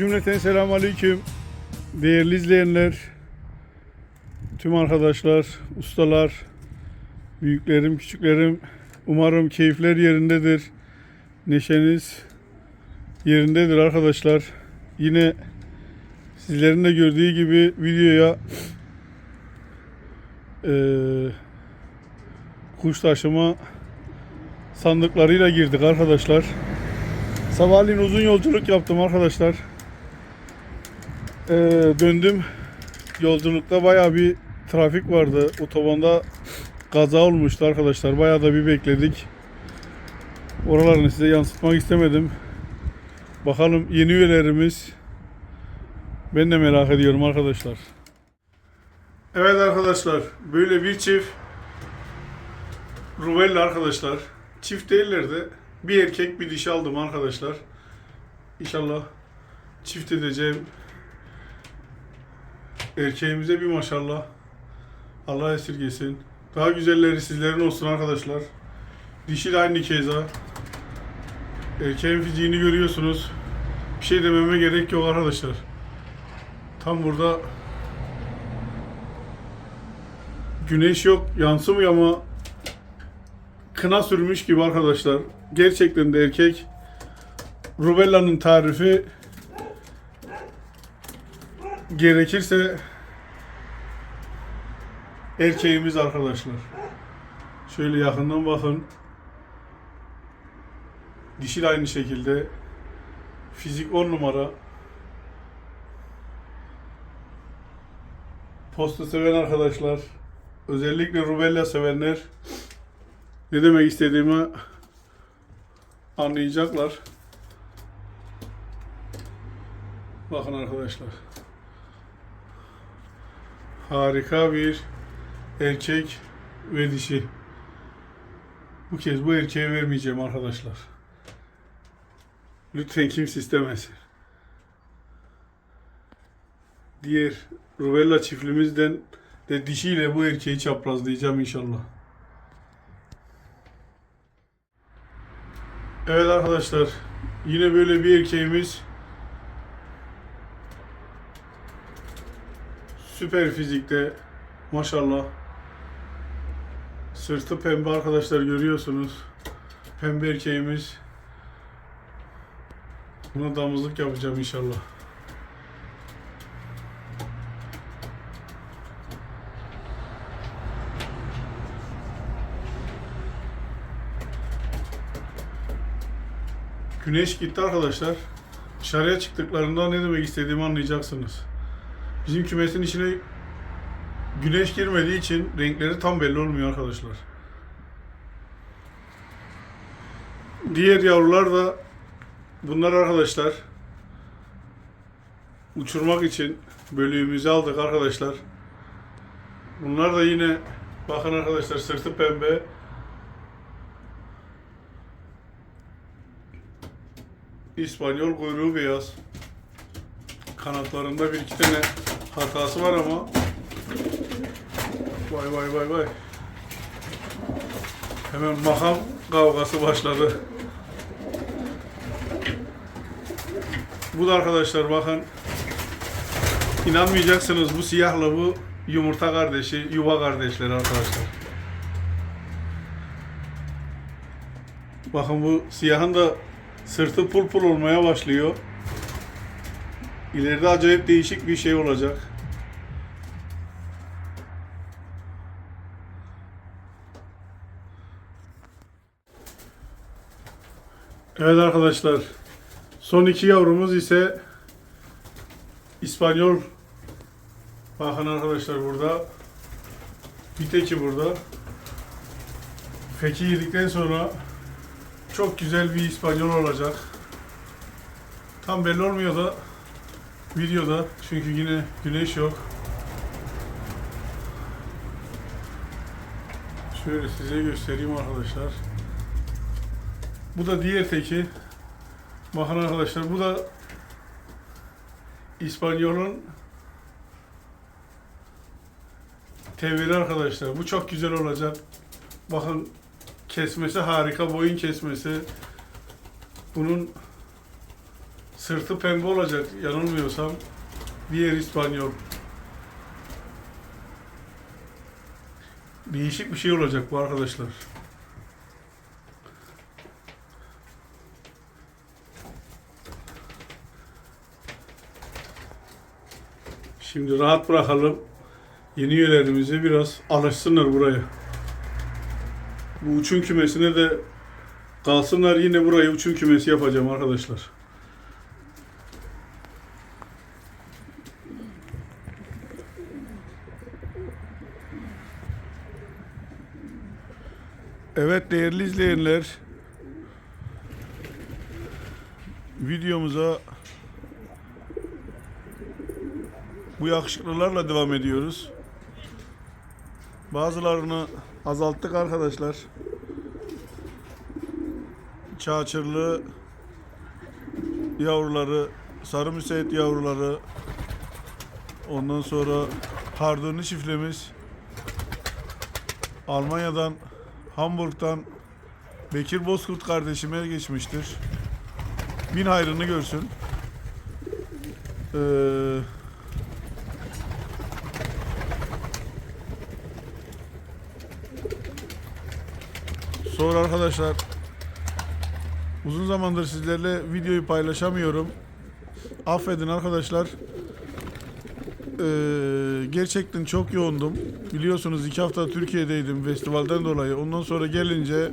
Cümleten selamun aleyküm. Değerli izleyenler, tüm arkadaşlar, ustalar, büyüklerim, küçüklerim, umarım keyifler yerindedir. Neşeniz yerindedir arkadaşlar. Yine sizlerin de gördüğü gibi videoya eee kuş taşıma sandıklarıyla girdik arkadaşlar. Sabahleyin uzun yolculuk yaptım arkadaşlar. Ee, döndüm. Yolculukta baya bir trafik vardı. Otobanda kaza olmuştu arkadaşlar. Baya da bir bekledik. Oralarını size yansıtmak istemedim. Bakalım yeni üyelerimiz. Ben de merak ediyorum arkadaşlar. Evet arkadaşlar. Böyle bir çift Ruvella arkadaşlar. Çift değiller de bir erkek bir dişi aldım arkadaşlar. İnşallah çift edeceğim. Erkeğimize bir maşallah. Allah esirgesin. Daha güzelleri sizlerin olsun arkadaşlar. Dişi de aynı keza. Erkeğin fiziğini görüyorsunuz. Bir şey dememe gerek yok arkadaşlar. Tam burada güneş yok, yansımıyor ama kına sürmüş gibi arkadaşlar. Gerçekten de erkek. Rubella'nın tarifi gerekirse erkeğimiz arkadaşlar. Şöyle yakından bakın. Dişi de aynı şekilde. Fizik 10 numara. Posta seven arkadaşlar. Özellikle Rubella sevenler ne demek istediğimi anlayacaklar. Bakın arkadaşlar. Harika bir erkek ve dişi. Bu kez bu erkeğe vermeyeceğim arkadaşlar. Lütfen kimse istemesin. Diğer Ruvella çiftlimizden de dişiyle bu erkeği çaprazlayacağım inşallah. Evet arkadaşlar. Yine böyle bir erkeğimiz. Süper fizikte. Maşallah. Sırtı pembe arkadaşlar görüyorsunuz. Pembe erkeğimiz. Buna damızlık yapacağım inşallah. Güneş gitti arkadaşlar. Dışarıya çıktıklarında ne demek istediğimi anlayacaksınız. Bizim kümesin içine güneş girmediği için renkleri tam belli olmuyor arkadaşlar. Diğer yavrular da bunlar arkadaşlar. Uçurmak için bölüğümüzü aldık arkadaşlar. Bunlar da yine bakın arkadaşlar sırtı pembe, İspanyol kuyruğu beyaz. Kanatlarında bir iki tane hatası var ama vay vay vay vay. Hemen makam kavgası başladı. Bu da arkadaşlar bakın inanmayacaksınız bu siyahla bu yumurta kardeşi, yuva kardeşleri arkadaşlar. Bakın bu siyahın da Sırtı pul pul olmaya başlıyor. İleride acayip değişik bir şey olacak. Evet arkadaşlar. Son iki yavrumuz ise İspanyol. Bakın arkadaşlar burada. Bir teki burada. Feki yedikten sonra çok güzel bir İspanyol olacak. Tam belli olmuyor da videoda çünkü yine güneş yok. Şöyle size göstereyim arkadaşlar. Bu da diğer teki. Bakın arkadaşlar bu da İspanyol'un teviri arkadaşlar. Bu çok güzel olacak. Bakın kesmesi harika, boyun kesmesi. Bunun Sırtı pembe olacak yanılmıyorsam. Diğer İspanyol. Değişik bir şey olacak bu arkadaşlar. Şimdi rahat bırakalım. Yeni üyelerimizi biraz alışsınlar buraya. Bu uçum kümesine de kalsınlar yine burayı uçum kümesi yapacağım arkadaşlar. Evet değerli izleyenler. Videomuza bu yakışıklılarla devam ediyoruz. Bazılarını azalttık arkadaşlar. Çağçırlı yavruları, sarı müsait yavruları, ondan sonra hardunlu çiftimiz, Almanya'dan, Hamburg'dan Bekir Bozkurt kardeşime geçmiştir. Bin hayrını görsün. Ee, Sonra arkadaşlar uzun zamandır sizlerle videoyu paylaşamıyorum. Affedin arkadaşlar. Ee, gerçekten çok yoğundum. Biliyorsunuz iki hafta Türkiye'deydim festivalden dolayı. Ondan sonra gelince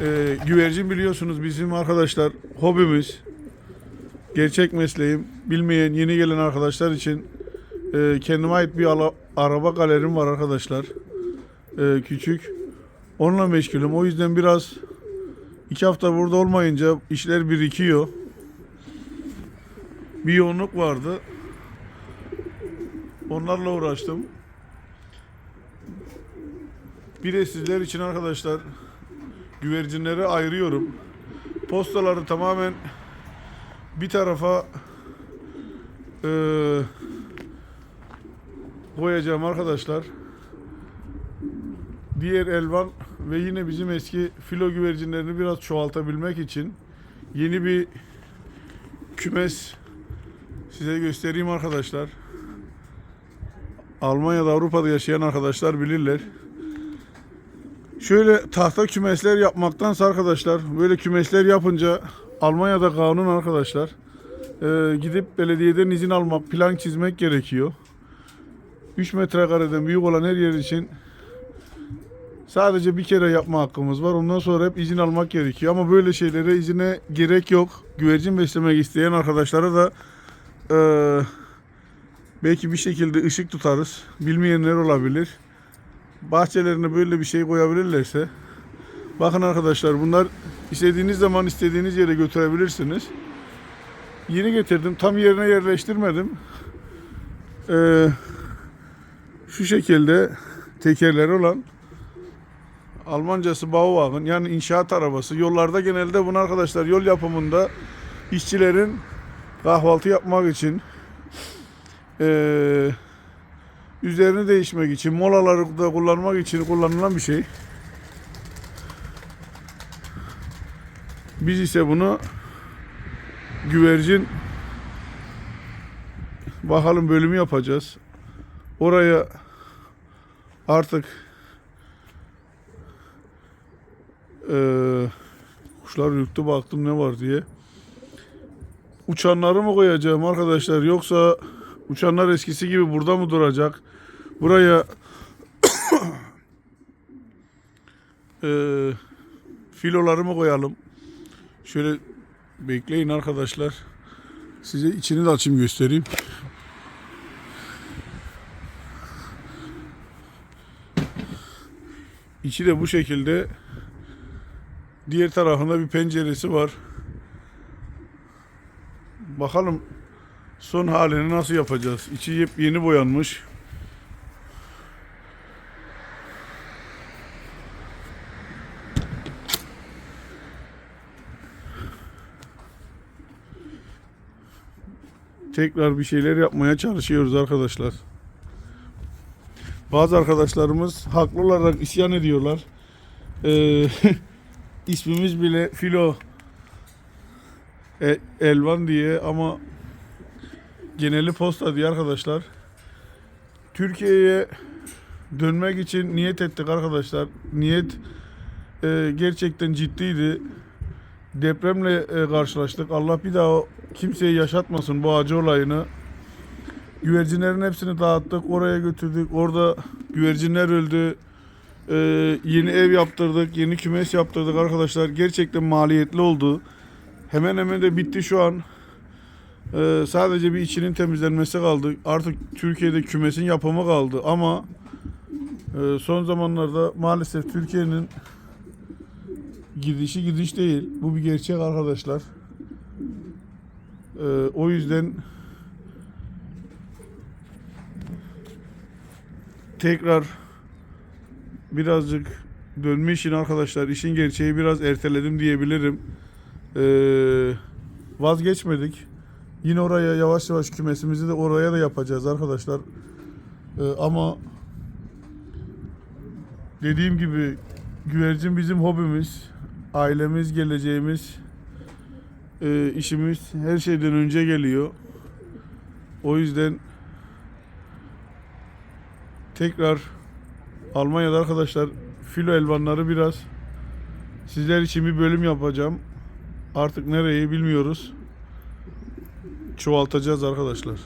e, güvercin biliyorsunuz bizim arkadaşlar hobimiz. Gerçek mesleğim. Bilmeyen yeni gelen arkadaşlar için e, kendime ait bir araba galerim var arkadaşlar. E, küçük. Onunla meşgulüm. O yüzden biraz iki hafta burada olmayınca işler birikiyor. Bir yoğunluk vardı. Onlarla uğraştım. Bir de sizler için arkadaşlar güvercinleri ayırıyorum. Postaları tamamen bir tarafa eee, koyacağım arkadaşlar. Diğer elvan ve yine bizim eski filo güvercinlerini biraz çoğaltabilmek için yeni bir kümes size göstereyim arkadaşlar. Almanya'da Avrupa'da yaşayan arkadaşlar bilirler. Şöyle tahta kümesler yapmaktansa arkadaşlar böyle kümesler yapınca Almanya'da kanun arkadaşlar e, gidip belediyeden izin almak, plan çizmek gerekiyor. 3 metrekareden büyük olan her yer için Sadece bir kere yapma hakkımız var. Ondan sonra hep izin almak gerekiyor. Ama böyle şeylere izine gerek yok. Güvercin beslemek isteyen arkadaşlara da eee, belki bir şekilde ışık tutarız. Bilmeyenler olabilir. Bahçelerine böyle bir şey koyabilirlerse. Bakın arkadaşlar bunlar istediğiniz zaman istediğiniz yere götürebilirsiniz. Yeni getirdim. Tam yerine yerleştirmedim. Eee, şu şekilde tekerleri olan Almancası Bauwagen yani inşaat arabası. Yollarda genelde bunu arkadaşlar yol yapımında işçilerin kahvaltı yapmak için eee, üzerini değişmek için molalarda kullanmak için kullanılan bir şey. Biz ise bunu güvercin bakalım bölümü yapacağız. Oraya artık Ee, kuşlar ürktü baktım ne var diye. Uçanları mı koyacağım arkadaşlar yoksa uçanlar eskisi gibi burada mı duracak? Buraya ee, filoları mı koyalım? Şöyle bekleyin arkadaşlar. Size içini de açayım göstereyim. İçi de bu şekilde. Diğer tarafında bir penceresi var. Bakalım son halini nasıl yapacağız. İçi yep yeni boyanmış. Tekrar bir şeyler yapmaya çalışıyoruz arkadaşlar. Bazı arkadaşlarımız haklı olarak isyan ediyorlar. Ee, ismimiz bile filo. E- Elvan diye ama geneli posta diye arkadaşlar. Türkiye'ye dönmek için niyet ettik arkadaşlar. Niyet e, gerçekten ciddiydi. Depremle e, karşılaştık. Allah bir daha kimseye yaşatmasın bu acı olayını. Güvercinlerin hepsini dağıttık. Oraya götürdük. Orada güvercinler öldü. E, yeni ev yaptırdık. Yeni kümes yaptırdık arkadaşlar. Gerçekten maliyetli oldu. Hemen hemen de bitti şu an. Ee, sadece bir içinin temizlenmesi kaldı. Artık Türkiye'de kümesin yapımı kaldı ama e, son zamanlarda maalesef Türkiye'nin gidişi gidiş değil. Bu bir gerçek arkadaşlar. Ee, o yüzden tekrar birazcık dönme işini arkadaşlar işin gerçeği biraz erteledim diyebilirim. Ee, vazgeçmedik. Yine oraya yavaş yavaş kümesimizi de oraya da yapacağız arkadaşlar. Ee, ama dediğim gibi güvercin bizim hobimiz, ailemiz, geleceğimiz, e, işimiz her şeyden önce geliyor. O yüzden tekrar Almanya'da arkadaşlar filo elvanları biraz sizler için bir bölüm yapacağım. Artık nereyi bilmiyoruz. Çoğaltacağız arkadaşlar.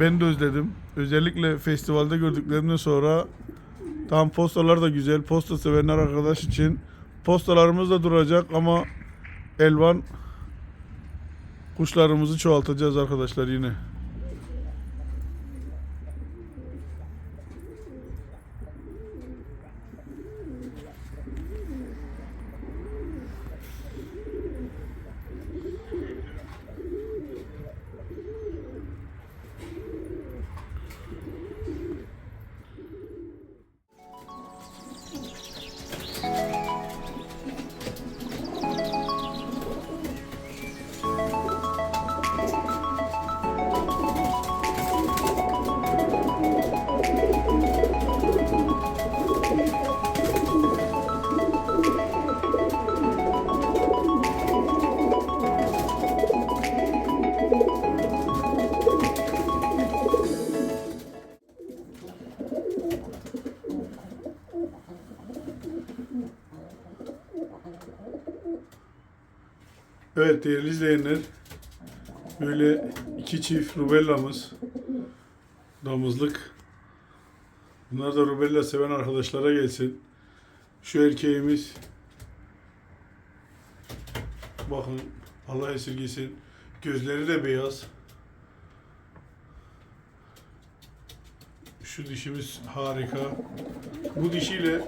Ben de özledim. Özellikle festivalde gördüklerimden sonra tam postalar da güzel. Posta sevenler arkadaş için postalarımız da duracak ama elvan kuşlarımızı çoğaltacağız arkadaşlar yine. Evet değerli izleyenler böyle iki çift rubellamız damızlık. Bunlar da rubella seven arkadaşlara gelsin. Şu erkeğimiz bakın Allah esirgesin gözleri de beyaz. Şu dişimiz harika. Bu dişiyle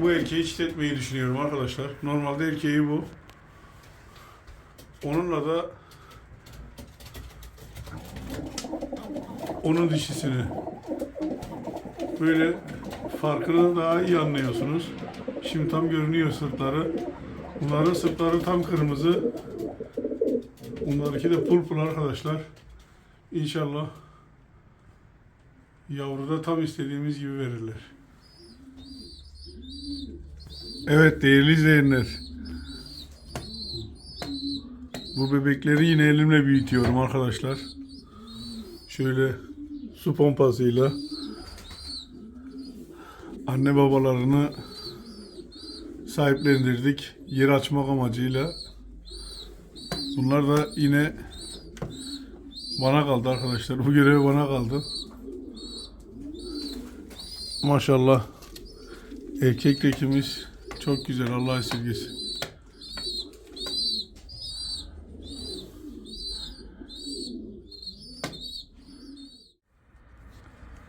bu erkeği çiftletmeyi düşünüyorum arkadaşlar. Normalde erkeği bu Onunla da onun dişisini böyle farkını daha iyi anlıyorsunuz. Şimdi tam görünüyor sırtları. Bunların sırtları tam kırmızı. Bunlarınki de pul arkadaşlar. İnşallah yavruda tam istediğimiz gibi verirler. Evet değerli izleyenler. Bu bebekleri yine elimle büyütüyorum arkadaşlar. Şöyle su pompasıyla anne babalarını sahiplendirdik. Yer açmak amacıyla. Bunlar da yine bana kaldı arkadaşlar. Bu görev bana kaldı. Maşallah. Erkek tekimiz çok güzel. Allah esirgesin.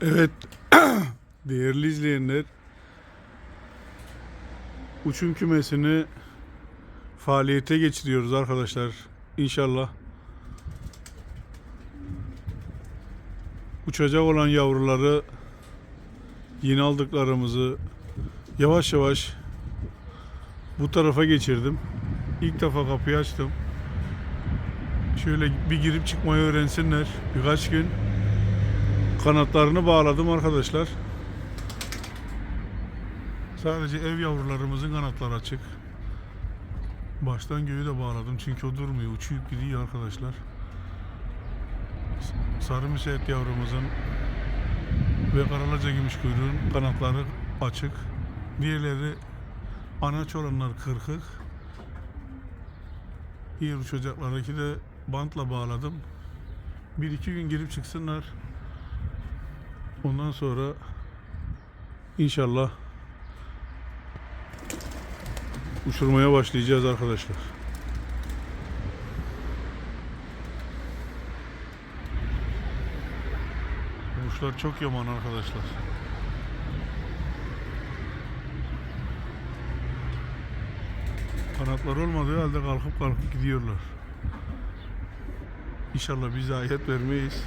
Evet, değerli izleyenler, uçum kümesini faaliyete geçiriyoruz arkadaşlar. İnşallah uçacak olan yavruları yeni aldıklarımızı yavaş yavaş bu tarafa geçirdim. İlk defa kapıyı açtım. Şöyle bir girip çıkmayı öğrensinler birkaç gün. Kanatlarını bağladım arkadaşlar. Sadece ev yavrularımızın kanatları açık. Baştan göğü de bağladım çünkü o durmuyor. Uçuyup gidiyor arkadaşlar. Sarı müsait yavrumuzun ve karalaca gümüş kuyruğun kanatları açık. Diğerleri anaç olanlar kırkık. Diğer uçacaklardaki de bantla bağladım. Bir iki gün girip çıksınlar. Ondan sonra inşallah uçurmaya başlayacağız arkadaşlar. Kuşlar çok yaman arkadaşlar. Kanatlar olmadığı halde kalkıp kalkıp gidiyorlar. İnşallah biz ayet vermeyiz.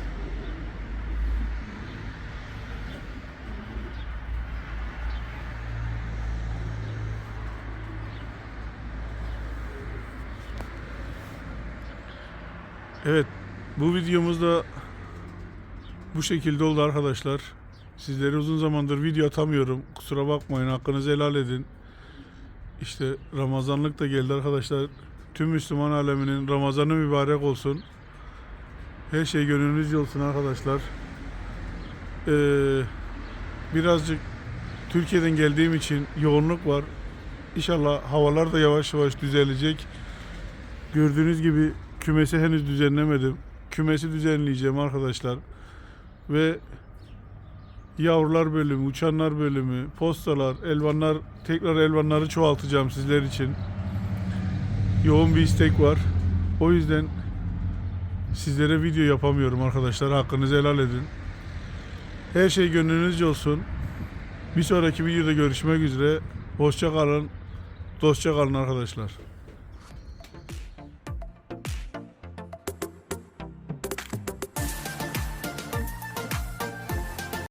Evet, bu videomuzda bu şekilde oldu arkadaşlar. Sizlere uzun zamandır video atamıyorum. Kusura bakmayın, hakkınızı helal edin. İşte Ramazanlık da geldi arkadaşlar. Tüm Müslüman aleminin Ramazanı mübarek olsun. Her şey gönlünüzce olsun arkadaşlar. Ee, birazcık Türkiye'den geldiğim için yoğunluk var. İnşallah havalar da yavaş yavaş düzelecek. Gördüğünüz gibi kümesi henüz düzenlemedim. Kümesi düzenleyeceğim arkadaşlar. Ve yavrular bölümü, uçanlar bölümü, postalar, elvanlar, tekrar elvanları çoğaltacağım sizler için. Yoğun bir istek var. O yüzden sizlere video yapamıyorum arkadaşlar. Hakkınızı helal edin. Her şey gönlünüzce olsun. Bir sonraki videoda görüşmek üzere. Hoşça kalın. Dostça kalın arkadaşlar.